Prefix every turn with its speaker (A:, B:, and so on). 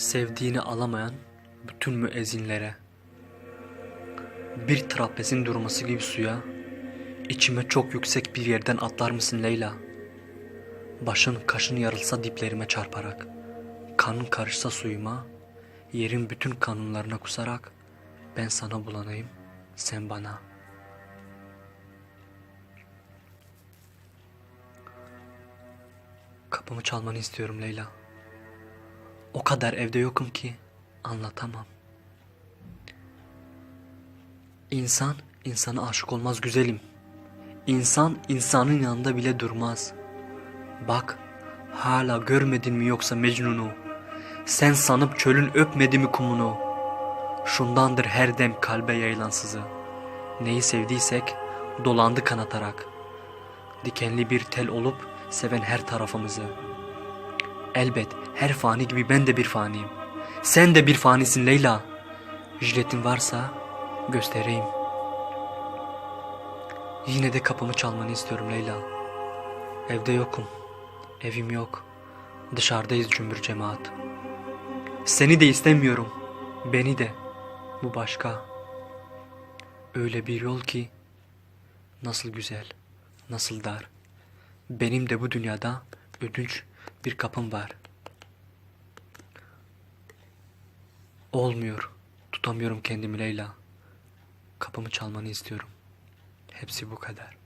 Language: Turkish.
A: sevdiğini alamayan bütün müezzinlere, bir trapezin durması gibi suya, içime çok yüksek bir yerden atlar mısın Leyla? Başın kaşın yarılsa diplerime çarparak, kanın karışsa suyuma, yerin bütün kanunlarına kusarak, ben sana bulanayım, sen bana. Kapımı çalmanı istiyorum Leyla. O kadar evde yokum ki anlatamam. İnsan insana aşık olmaz güzelim. İnsan insanın yanında bile durmaz. Bak hala görmedin mi yoksa Mecnun'u? Sen sanıp çölün öpmedi mi kumunu? Şundandır her dem kalbe yayılan sızı. Neyi sevdiysek dolandı kanatarak. Dikenli bir tel olup seven her tarafımızı. Elbet her fani gibi ben de bir faniyim. Sen de bir fanisin Leyla. Jiletin varsa göstereyim. Yine de kapımı çalmanı istiyorum Leyla. Evde yokum. Evim yok. Dışarıdayız cümbür cemaat. Seni de istemiyorum. Beni de. Bu başka. Öyle bir yol ki nasıl güzel, nasıl dar. Benim de bu dünyada ödünç bir kapım var. Olmuyor. Tutamıyorum kendimi Leyla. Kapımı çalmanı istiyorum. Hepsi bu kadar.